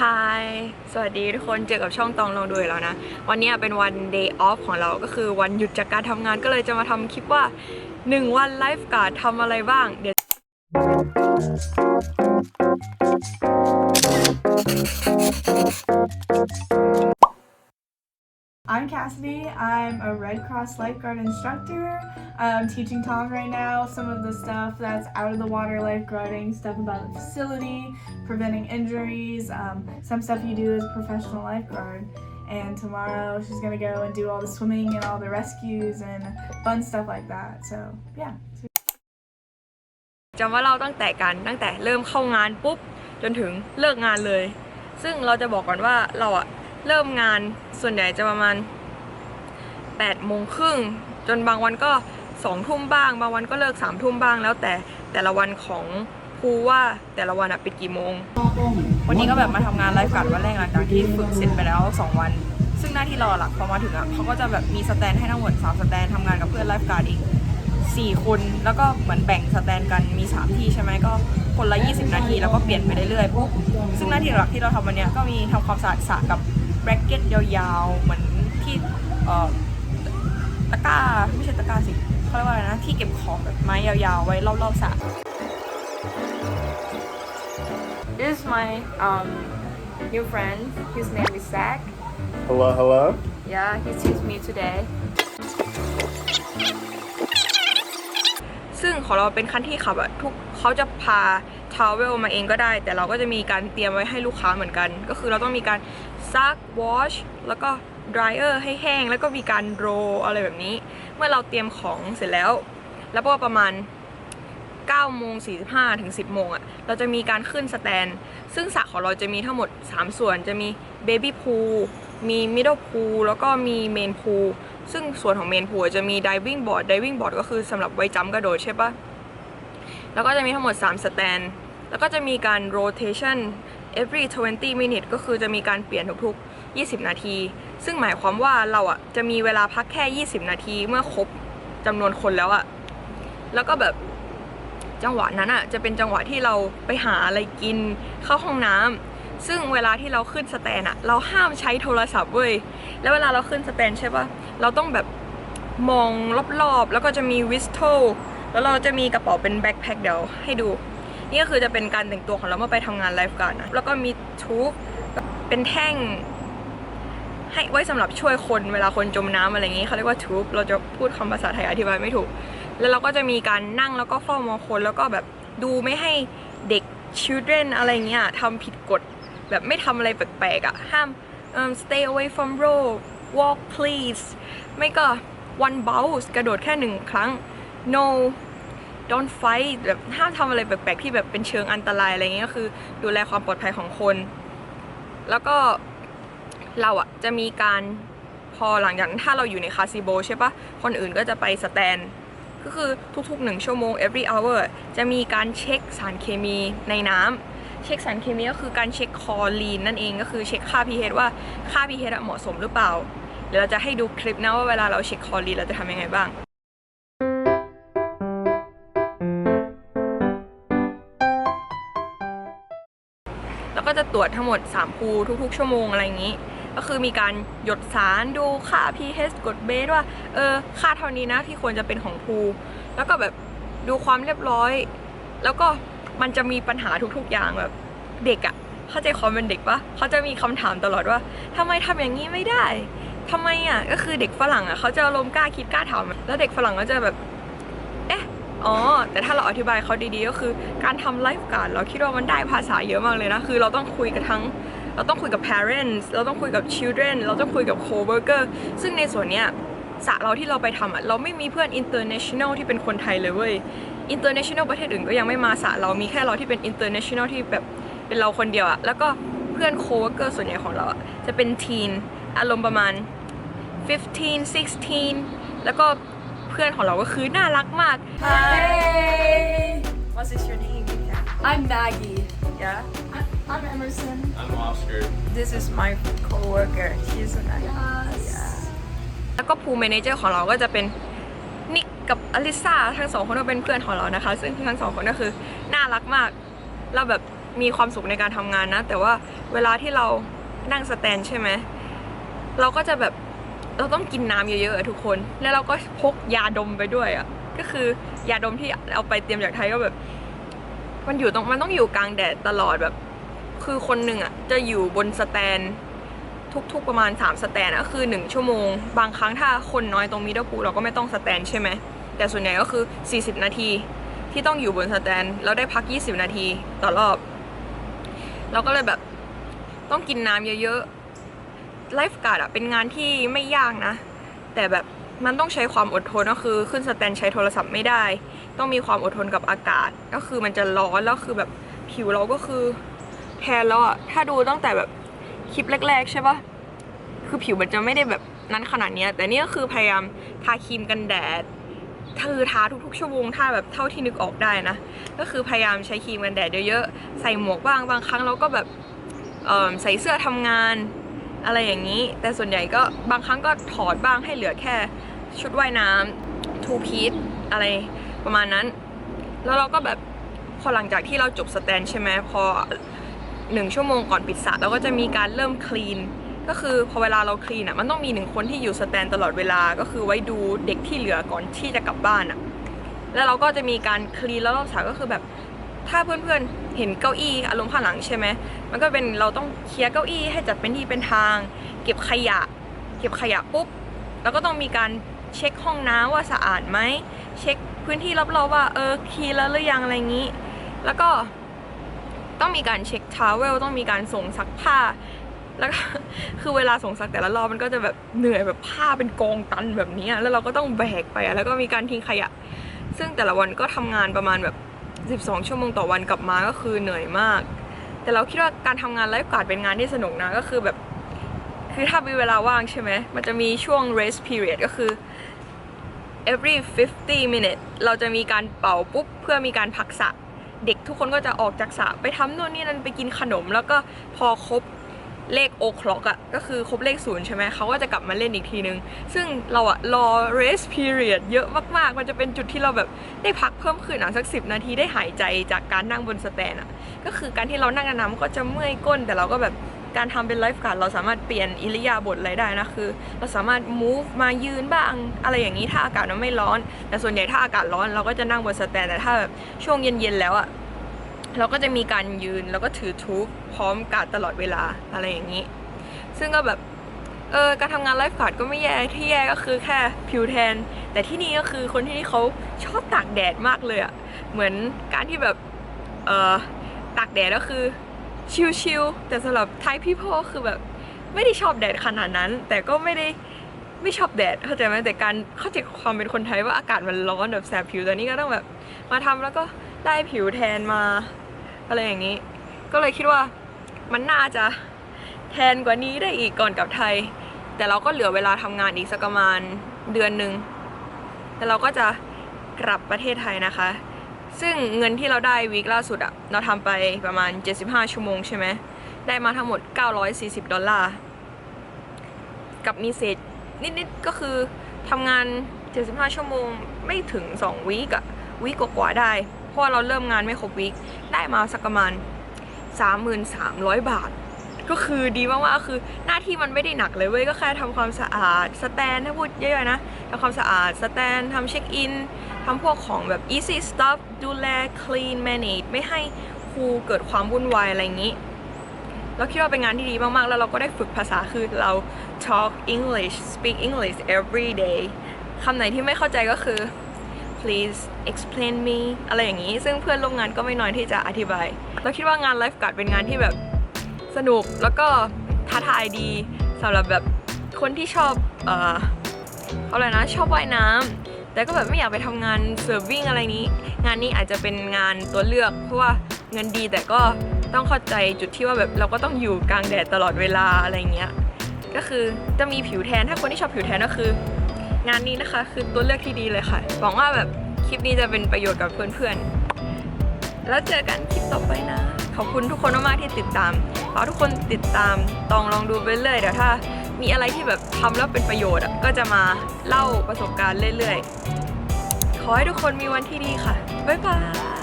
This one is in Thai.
ฮายสวัสดีทุกคนเจอกับช่องตองลองดูอีกแล้วนะ วันนี้เป็นวัน day off ของเราก็คือวันหยุดจากการทำงานก็เลยจะมาทำคลิปว่า 1 วันไลฟ์การ์ดทำอะไรบ้างเดี๋ยว I'm Cassidy. I'm a Red Cross lifeguard instructor. I'm teaching Tom right now some of the stuff that's out of the water lifeguarding, stuff about the facility, preventing injuries, um, some stuff you do as a professional lifeguard. And tomorrow she's gonna go and do all the swimming and all the rescues and fun stuff like that. So yeah. จะมาเล่าตั้งแต่กันตั้งแต่เริ่มเข้างานปุ๊บ จนถึงเลิกงานเลย ซึ่งเราจะบอกก่อนว่าเราอะ เริ่มงานส่วนใหญ่จะประมาณ8โมงครึ่งจนบางวันก็2ทุ่มบ้าง บางวันก็เลิก3ทุ่มบ้าง แล้วแต่แต่ละวันของครูว่าแต่ละวันอะปิดกี่โมง วันนี้ก็แบบมาทำงานไลฟ์การ์ดวันแรกหลังจากที่ฝึกเสร็จไปแล้ว 2 วัน ซึ่งหน้าที่ราหลักพอมาถึงอะเขาก็จะแบบมีสแตนให้ทั้งหมด3สแตนทำงานกับเพื่อนไลฟ์การ์ดอีก4คนแล้วก็เหมือนแบ่งสแตนกันมี 3 ที่ใช่ไหมก็คนละ 20 นาทีแล้วก็เปลี่ยนไปเรื่อยๆปุ๊บซึ่งหน้าที่หลักที่เราทำวันเนี้ยก็มีทำความสะอาดสระกับ รกเก็ตยาวๆ เหมือนที่เอ่อตะกร้าไม่ใช่ตะกร้าสิเขาเรียกว่าอะไรนะ ที่เก็บของแบบไม้ยาวๆ ไว้รอบๆสระ This is my um new friend his name is Zach Hello, hello. Yeah, he teach me today. ซึ่งของเราเป็นขั้นที่ขับอะทุกเขาจะพาทาวเวลมาเองก็ได้ แต่เราก็จะมีการเตรียมไว้ให้ลูกค้าเหมือนกัน ก็คือเราต้องมีการ ซักวอชแล้วก็ดรายเออร์ให้แห้ง แล้วก็มีการโรลอะไรแบบนี้ เมื่อเราเตรียมของเสร็จแล้ว แล้วก็ประมาณ9โมง45ถึง 10 โมงอะเราจะมีการขึ้นสแตน ซึ่งสระของเราจะมีทั้งหมด 3 ส่วน จะมีเบบี้พูลมีมิดเดิลพูลแล้วก็มีเมนพูลซึ่งส่วนของเมนพูลจะมี diving board diving board ก็คือสำหรับไว้จัมกระโดดใช่ปะแล้วก็จะมีทั้งหมด 3 สแตน แล้วก็จะมีการ rotation every 20 minute ก็คือจะมีการเปลี่ยนทุกๆ 20 นาที ซึ่งหมายความว่าเราอะจะมีเวลาพักแค่ 20 นาทีเมื่อครบจำนวนคนแล้วอะ แล้วก็แบบจังหวะนั้นอะจะเป็นจังหวะที่เราไปหาอะไรกินเข้าห้องน้ำซึ่งเวลาที่เราขึ้นสแตนอะเราห้ามใช้โทรศัพท์เว้ย แล้วเวลาเราขึ้นสแตนใช่ปะเราต้องแบบมองรอบๆ แล้วก็จะมีวิสโตแล้วเราจะมีกระเป๋าเป็นแบ็คแพคเดี๋ยวให้ดู นี่ก็คือจะเป็นการแต่งตัวของเราเมื่อไปทำงานไลฟ์การ์ดนะ แล้วก็มีทูบเป็นแท่ง ให้ไว้สำหรับช่วยคนเวลาคนจมน้ำอะไรอย่างนี้เขาเรียกว่าทูบเราจะพูดคำภาษาไทยอธิบายไม่ถูก แล้วเราก็จะมีการนั่งแล้วก็เฝ้ามองคนแล้วก็แบบดูไม่ให้เด็ก children อะไรเงี้ยทำผิดกฎแบบไม่ทำอะไรแปลกๆอะ ห้ามเอิ่ม stay away from road walk please ไม่ก็ one bounce กระโดดแค่หนึ่งครั้ง no don't fight แบบห้ามทำอะไรแปลกๆที่แบบเป็นเชิงอันตรายอะไรเงี้ยก็คือดูแลความปลอดภัยของคน แล้วก็เราอะจะมีการพอหลังจากถ้าเราอยู่ในคาสิโบใช่ปะคนอื่นก็จะไปสแตนก็คือทุกๆ1ชั่วโมง every hour จะมีการเช็คสารเคมีในน้ำเช็คสารเคมีก็คือการเช็คคอรีนนั่นเองก็คือเช็คค่า pH ว่าค่า pH อะเหมาะสมหรือเปล่า เดี๋ยวเราจะให้ดูคลิปนะว่าเวลาเราเช็คคอรีนเราจะทำยังไงบ้าง แล้วก็จะตรวจทั้งหมด3ภูทุกๆ ชั่วโมงอะไรอย่างนี้ ก็คือมีการหยดสารดูค่า pH กดเบสว่าเออค่าเท่านี้นะที่ควรจะเป็นของภูแล้วก็แบบดูความเรียบร้อย แล้วก็มันจะมีปัญหาทุกๆอย่างแบบเด็กอะเข้าใจความเป็นเด็กปะเขาจะมีคำถามตลอดว่าทำไมทำอย่างนี้ไม่ได้ทำไมอะก็คือเด็กฝรั่งอะเขาจะอารมกล้าคิดกล้าถามแล้วเด็กฝรั่งก็จะแบบ อ๋อ แต่ถ้าเราอธิบายเขาดีๆ ก็คือการทำไลฟ์การ์ดเราคิดว่ามันได้ภาษาเยอะมากเลยนะ คือเราต้องคุยกับทั้ง เราต้องคุยกับ parents เราต้องคุยกับ children เราต้องคุยกับ co-worker ซึ่งในส่วนเนี้ยสระเราที่เราไปทำอะเราไม่มีเพื่อน international ที่เป็นคนไทยเลยเว้ย international ประเทศอื่นก็ยังไม่มาสระเรามีแค่เราที่เป็น international ที่แบบเป็นเราคนเดียวอะแล้วก็เพื่อน co-worker ส่วนใหญ่ของเราอะจะเป็น teen อารมณ์ประมาณ 15 16 แล้วก็ พื่อนของเราก็คือน่ารักมาก Hi. What is your name? I'm Maggie. Yeah. I'm Emerson. I'm Oscar. This is my coworker. She's so nice. Yes. แล้วก็ภูมิ manager ของเราก็จะเป็นนิกกับอลิซาทั้งสองคนก็เป็นเพื่อนของเรานะคะ ซึ่งทั้งสองคนก็คือน่ารักมาก เราแบบมีความสุขในการทำงานนะ แต่ว่าเวลาที่เรานั่งสแตนใช่ไหม เราก็จะแบบ เราต้องกินน้ำเยอะๆอะทุกคน แล้วเราก็พกยาดมไปด้วยอะก็คือยาดมที่เอาไปเตรียมจากไทยก็แบบ มันอยู่ตรงมันต้องอยู่กลางแดดตลอดแบบ คือคนหนึ่งอะจะอยู่บนสแตนทุกๆประมาณ 3 สแตนก็คือ 1 ชั่วโมง บางครั้งถ้าคนน้อยตรงมิดเดิลพูเราก็ไม่ต้องสแตนใช่ไหม แต่ส่วนใหญ่ก็คือ 40 นาที ที่ต้องอยู่บนสแตนแล้วได้พัก 20 นาทีต่อรอบ เราก็เลยแบบต้องกินน้ำเยอะๆ ไลฟ์การ์ดอะเป็นงานที่ไม่ยากนะ แต่แบบมันต้องใช้ความอดทนก็คือขึ้นสแตนใช้โทรศัพท์ไม่ได้ ต้องมีความอดทนกับอากาศ ก็คือมันจะร้อนแล้วคือแบบผิวเราก็คือแทนแล้วอะถ้าดูตั้งแต่แบบคลิปแรก ๆ ใช่ปะคือผิวมันจะไม่ได้แบบนั้นขนาดนี้แต่นี่ก็คือพยายามทาครีมกันแดดคือทาทุกๆ ชั่วโมงถ้าแบบเท่าที่นึกออกได้นะ ก็คือพยายามใช้ครีมกันแดดเยอะๆ ใส่หมวกบ้าง บางครั้งเราก็แบบใส่เสื้อทำงาน อะไรอย่างนี้ แต่ส่วนใหญ่ก็บางครั้งก็ถอดบ้างให้เหลือแค่ชุดว่ายน้ำทูพีซอะไรประมาณนั้น แล้วเราก็แบบพอหลังจากที่เราจบสแตนใช่ไหมพอหนึ่งชั่วโมงก่อนปิดสระเราก็จะมีการเริ่มคลีน ก็คือพอเวลาเราคลีนอะมันต้องมีหนึ่งคนที่อยู่สแตนตลอดเวลาก็คือไว้ดูเด็กที่เหลือก่อนที่จะกลับบ้านอะแล้วเราก็จะมีการคลีนแล้วรอบสามก็คือแบบถ้าเพื่อนๆเห็นเก้าอี้อารมณ์ข้างหลังใช่ไหม มันก็เป็นเราต้องเคลียร์เก้าอี้ให้จัดเป็นที่เป็นทาง เก็บขยะ เก็บขยะปุ๊บแล้วก็ต้องมีการเช็คห้องน้ำว่าสะอาดไหมเช็คพื้นที่รอบๆว่าเออคลีแล้วหรือยังอะไรอย่างนี้ แล้วก็ต้องมีการเช็คทาวเวลต้องมีการส่งซักผ้า แล้วก็คือเวลาส่งซักแต่ละรอบมันก็จะแบบเหนื่อยแบบผ้าเป็นกองตันแบบนี้แล้วเราก็ต้องแบกไปแล้วก็มีการทิ้งขยะ ซึ่งแต่ละวันก็ทำงานประมาณแบบ 12 ชั่วโมงต่อวันกลับมาก็คือเหนื่อยมาก แต่เราคิดว่าการทำงานไลฟ์การ์ดเป็นงานที่สนุกนะก็คือแบบ คือถ้ามีเวลาว่างใช่ไหมมันจะมีช่วง rest period ก็คือ every 50 minute เราจะมีการเป่าปุ๊บ เพื่อมีการพักสระเด็กทุกคนก็จะออกจากสระไปทำนู่นนี่นั่นไปกินขนม แล้วก็พอครบเลขโอคล็อกอะก็คือครบเลขศูนย์ใช่ไหมเขาก็จะกลับมาเล่นอีกทีนึง ซึ่งเราอะรอ rest period เยอะมากๆ มันจะเป็นจุดที่เราแบบได้พักเพิ่มขึ้นอะสักสินาทีได้หายใจจากการนั่งบนสแตนอะ ก็คือการที่เรานั่งนานๆมันก็จะเมื่อยก้น แต่เราก็แบบการทำเป็นไลฟ์การ์ดเราสามารถเปลี่ยนอิริยาบถอะไรได้นะคือ เราสามารถ move มายืนบ้างอะไรอย่างนี้ถ้าอากาศมันไม่ร้อน แต่ส่วนใหญ่ถ้าอากาศร้อนเราก็จะนั่งบนสแตนแต่ถ้าแบบช่วงเย็นๆแล้วอะเราก็จะมีการยืนแล้วก็ถือทูบพร้อมการ์ดตลอดเวลาอะไรอย่างนี้ ซึ่งก็แบบเออการทำงานไลฟ์การ์ดก็ไม่แย่ที่แย่ก็คือแค่ผิวแทน แต่ที่นี่ก็คือคนที่นี่เขาชอบตากแดดมากเลยอะเหมือนการที่แบบเออ ตากแดดก็คือชิลๆแต่สำหรับไทยพี่พ่อคือแบบไม่ได้ชอบแดดขนาดนั้น แต่ก็ไม่ได้ไม่ชอบแดดเข้าใจไหมแต่การเข้าใจความเป็นคนไทยว่าอากาศมันร้อนแบบแสบผิวแต่นี่ก็ต้องแบบมาทำแล้วก็ได้ผิวแทนมาอะไรอย่างนี้ ก็เลยคิดว่ามันน่าจะแทนกว่านี้ได้อีกก่อนกลับไทย แต่เราก็เหลือเวลาทำงานอีกสักประมาณเดือนหนึ่งแต่เราก็จะกลับประเทศไทยนะคะ ซึ่งเงินที่เราได้วีคล่าสุดอะเราทำไปประมาณ 75 ชั่วโมงใช่ไหม ได้มาทั้งหมด 940 ดอลลาร์ กับมีเศษนิดๆ ก็คือทำงาน 75 ชั่วโมงไม่ถึง 2 วีคอะวีคกว่าได้ เพราะเราเริ่มงานไม่ครบวีคได้มาสักประมาณ 3,300บาท ก็คือดีมากๆคือหน้าที่มันไม่ได้หนักเลยเว้ยก็แค่ทำความสะอาดสแตนถ้าพูดเยอะๆนะทำความสะอาดสแตนทำเช็คอินทำพวกของแบบ easy stuff ดูแล clean manage ไม่ให้ครูเกิดความวุ่นวายอะไรอย่างนี้เราคิดว่าเป็นงานที่ดีมากๆ แล้วเราก็ได้ฝึกภาษาคือเรา talk English speak English every day คำไหนที่ไม่เข้าใจก็คือ please explain me อะไรอย่างนี้ ซึ่งเพื่อนร่วมงานก็ไม่น้อยที่จะอธิบาย เราคิดว่างานไลฟ์การ์ดเป็นงานที่แบบ สนุกแล้วก็ท้าทายดีสำหรับแบบคนที่ชอบเอ่อเขาอะไรนะชอบว่ายน้ำแต่ก็แบบไม่อยากไปทำงานเซิร์ฟวิ่งอะไรนี้ งานนี้อาจจะเป็นงานตัวเลือกเพราะว่าเงินดีแต่ก็ต้องเข้าใจจุดที่ว่าแบบเราก็ต้องอยู่กลางแดดตลอดเวลาอะไรเงี้ยก็คือจะมีผิวแทนถ้าคนที่ชอบผิวแทนก็คือ งานนี้นะคะคือตัวเลือกที่ดีเลยค่ะหวังว่าแบบคลิปนี้จะเป็นประโยชน์กับเพื่อนๆ แล้วเจอกันคลิปต่อไปนะ อบคุณทุกคนมากๆที่ติดตามฝากทุกคนติดตามตองลองดูไปเรื่อยเดี๋ยวถ้า มีอะไรที่แบบทำแล้วเป็นประโยชน์อะก็จะมาเล่าประสบการณ์เรื่อยๆ ขอให้ทุกคนมีวันที่ดีค่ะ บ๊ายบาย